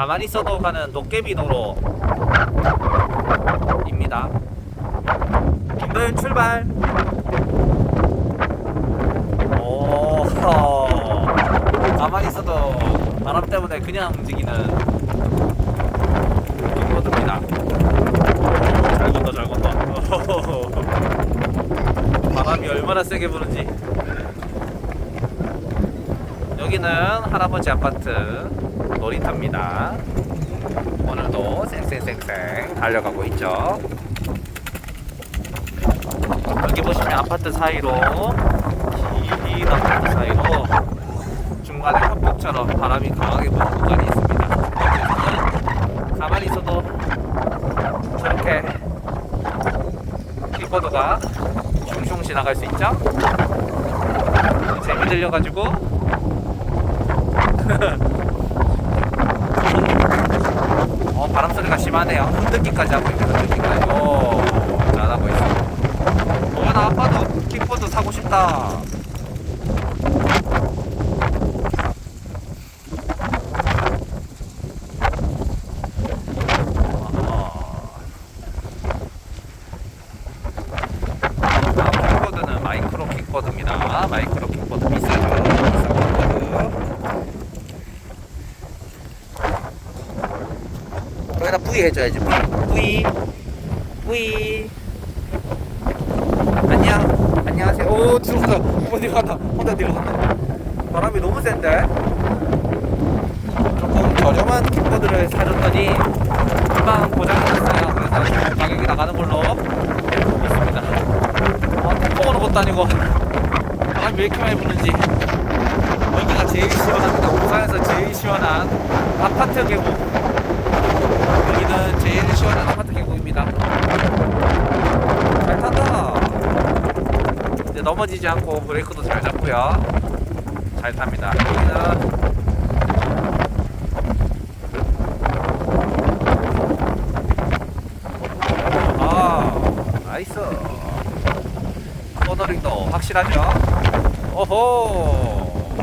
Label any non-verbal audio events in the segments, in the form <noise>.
가만히 있어도 가는 도깨비 도로입니다. 김도현 출발. 오, 가만히 있어도 바람 때문에 그냥 움직이는 김도입니다. 잘 건다, 잘 건다. 바람이 얼마나 세게 부는지. 여기는 할아버지 아파트 놀이터입니다. 오늘도 쌩쌩쌩쌩 달려가고 있죠. 여기 보시면 아파트 사이로 긴 아파트 사이로 중간에 협곡처럼 바람이 강하게 부는 구간이 있습니다. 가만히 있어도 저렇게 킥보드가 슝슝 지나갈 수 있죠? 재미 들려가지고 <laughs> 어 바람 소리가 심하네요. 흔들기까지 하고 있네. 흔들기까지. 오 잘하고 있어. 어 나 아빠도 킥보드 사고 싶다. 아, 킥보드는 마이크로 킥보드입니다. 마이크로 킥보드 비싸죠. 비싼 킥보드. 거기다 뿌이 해줘야지 뿌이. 뿌이. 안녕. 안녕하세요. 오 뒤로 간다. 어디 간다. 혼자 뒤로 간다. 바람이 너무 센데? 조금 저렴한 킥보드를 사줬더니 금방 고장이 났어요. 그래서 가격이 나가는 걸로 있습니다. 아 톡톡으로 것도 아니고. 바람이 왜 이렇게 많이 부는지. 여기가 제일 시원합니다. 옥상에서 제일 시원한 아파트 계곡 여기는 제일 시원한 아파트 계곡입니다. 잘 탄다. 이제 넘어지지 않고 브레이크도 잘 잡고요. 잘 탑니다. 아 나이스. 코너링도 확실하죠? 오호.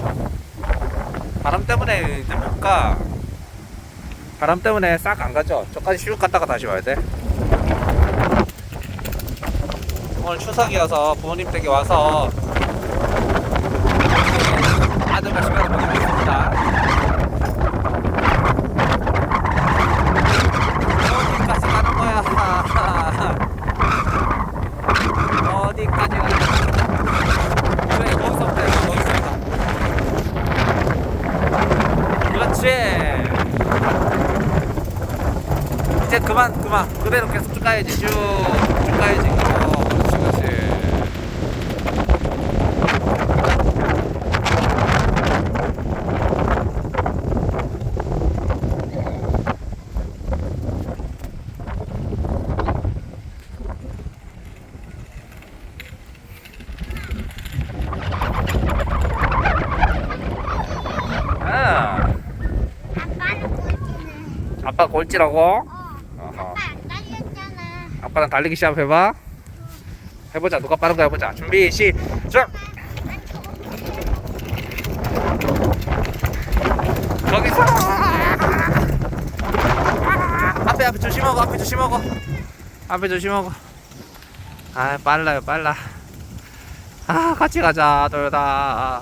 바람 때문에 이제 못 가. 바람 때문에 싹 안 가죠. 저까지 슉 갔다가 다시 와야 돼. 오늘 추석이어서 부모님 댁에 와서 아들과 시간을 보내고 있습니다. 어디까지 가는 거야? <laughs> 어디까지 가는 거야? 그래, 거기서부터. 그렇지. 이제 그만 그만 그대로 계속 쭉 가야지 쭉, 쭉 가야지 그렇지 아, 아빠는 꼴찌네. 아빠 골찌라고? 어. 어허. 아빠 안 달렸잖아. 아빠랑 달리기 시합 해봐. 해보자. 누가 빠른 거 해보자. 준비 시작. 거기서 앞에 앞에 조심하고 앞에 조심하고 앞에 조심하고. 아 빨라요 빨라. 아 같이 가자 돌다.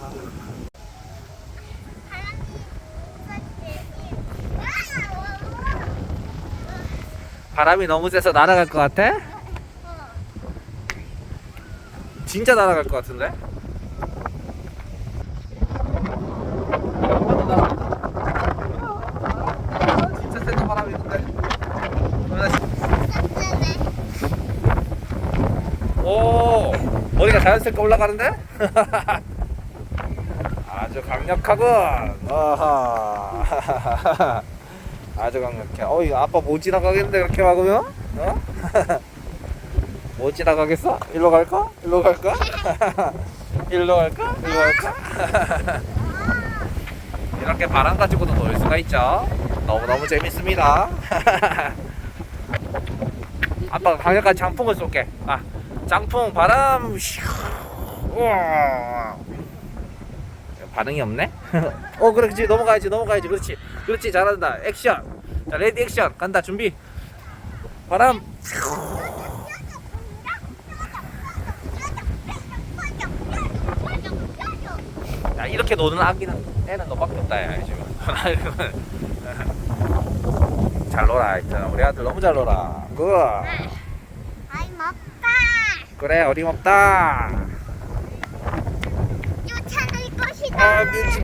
바람이 너무 세서 날아갈 것 같아? 진짜 날아갈 것 같은데? 머리가 자연스럽게 올라가는데? <laughs> 아주 강력하군. 아하. <laughs> 아주 강력해. 어이 아빠 못 지나가겠는데 그렇게 막으면? 어? <laughs> 못 지나가겠어? 일로 갈까? 일로 갈까? <laughs> 일로 갈까? 일로 갈까? <laughs> 이렇게 바람 가지고도 놀 수가 있죠. 너무 너무 재밌습니다. 아빠가 강력한 장풍을 쏠게. 아 장풍 바람. 슈. 우와. 반응이 없네? <laughs> 어 그렇지 넘어가야지 넘어가야지. 그렇지. 그렇지. 잘한다. 액션. 자 레디 액션. 간다. 준비. 바람. 야 이렇게 노는 아기는 애는 너밖에 없다 야 지금. <laughs> 잘 놀아 하여튼. 우리 아들 너무 잘 놀아. 그 아이 먹다. 그래 어림없다 Abici